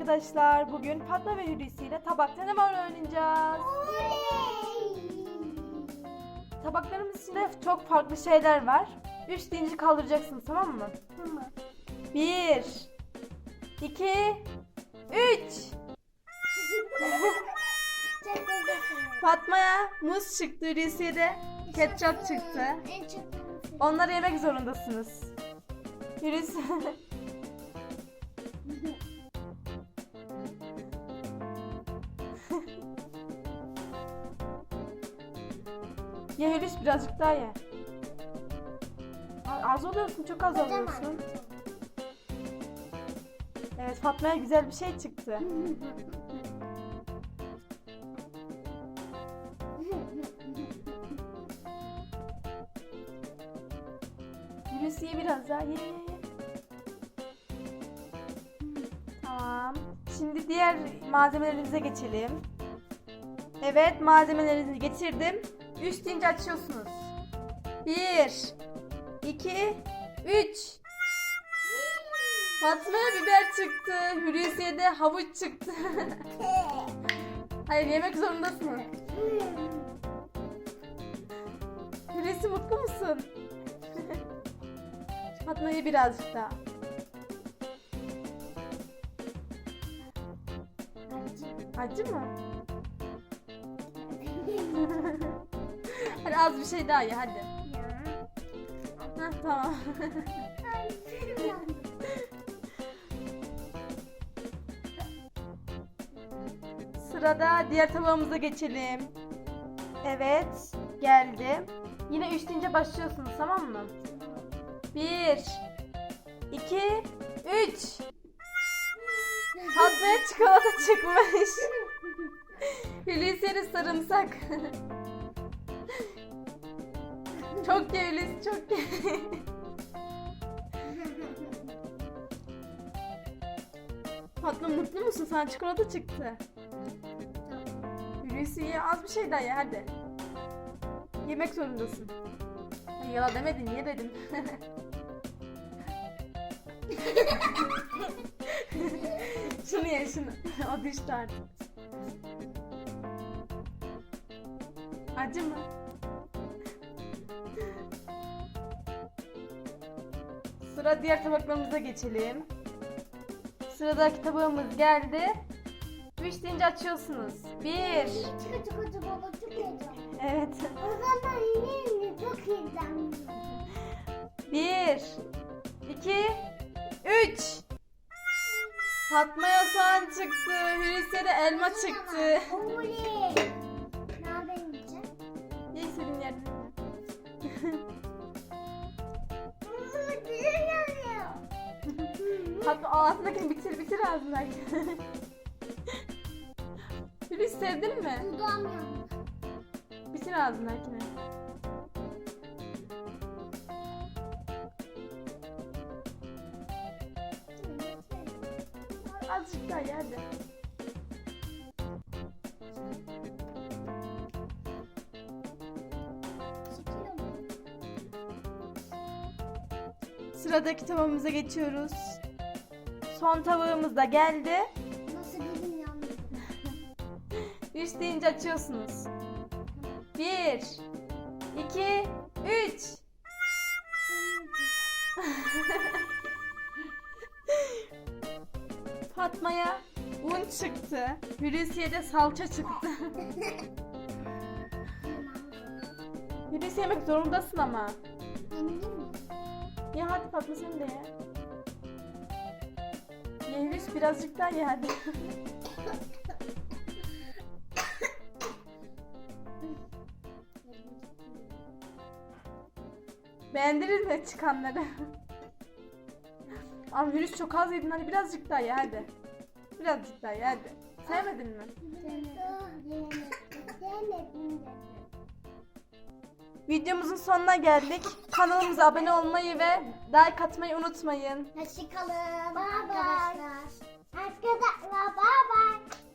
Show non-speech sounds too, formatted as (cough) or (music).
arkadaşlar. Bugün Fatma ve Hulusi ile tabak deneme oyunu oynayacağız. Tabaklarımız içinde çok farklı şeyler var. Üç deyince kaldıracaksınız tamam mı? Tamam. Bir, iki, üç. (laughs) Fatma'ya muz çıktı, Hulusi'ye de ketçap çıktı. Onları yemek zorundasınız. Hulusi... (laughs) Ye Hulusi birazcık daha ye. Az oluyorsun, çok az oluyorsun. Evet Fatma'ya güzel bir şey çıktı. (laughs) Hulusi ye biraz daha ye. Tamam. Şimdi diğer malzemelerimize geçelim. Evet malzemelerinizi getirdim. Üç deyince açıyorsunuz. Bir, iki, üç. Fatma'ya biber çıktı. Hulusi'ye de havuç çıktı. (laughs) Hayır yemek zorundasın. Hulusi mutlu musun? (laughs) Fatma'ya birazcık daha. Acı mı? Az bir şey daha ye hadi. Heh, tamam. (laughs) Sırada diğer tabağımıza geçelim. Evet, geldi. Yine üç deyince başlıyorsunuz tamam mı? Bir, iki, üç. Fatma'ya çikolata çıkmış. (laughs) Hulusi'ye sarımsak. (laughs) çok ye Hulusi, çok ye. Fatma mutlu musun? Sana çikolata çıktı. Hulusi ye az bir şey daha ye hadi. Yemek zorundasın. Ay, Yala demedin niye dedim. (laughs) şunu ye şunu. o düştü artık. Acı mı? Sıra diğer tabaklarımıza geçelim. Sıradaki tabağımız geldi. Üç deyince açıyorsunuz. Bir. Çok çok çok baba çok heyecanlı. Evet. O zaman yine çok heyecanlı. Bir. iki, Üç. Fatma'ya soğan çıktı. Hulusi'ye de elma çıktı. Oley. Nereden yiyeceğim? Ye istediğin yerden. (laughs) Fatma ağzındakini bitir bitir ağzındaki. (laughs) Hulusi sevdin mi? Dudağım. Bitir ağzındakini. Azıcık daha ye hadi. Sıradaki tabağımıza geçiyoruz. Son tabağımız da geldi. Nasıl dilim yandı? (laughs) Üç deyince açıyorsunuz. Bir, iki, üç. (laughs) Fatma'ya un çıktı. Hulusi'ye de salça çıktı. (laughs) Hulusi yemek zorundasın ama. Ya hadi Fatma sen de ye. Ye Hulusi birazcık daha ye hadi. Beğendiniz mi çıkanları? Ama Hulusi çok az yedin hadi birazcık daha ye hadi. Birazcık daha ye hadi. Sevmedin mi? Videomuzun sonuna geldik. Kanalımıza abone olmayı ve like atmayı unutmayın. Hoşçakalın arkadaşlar. Arkadaşlar bye bye.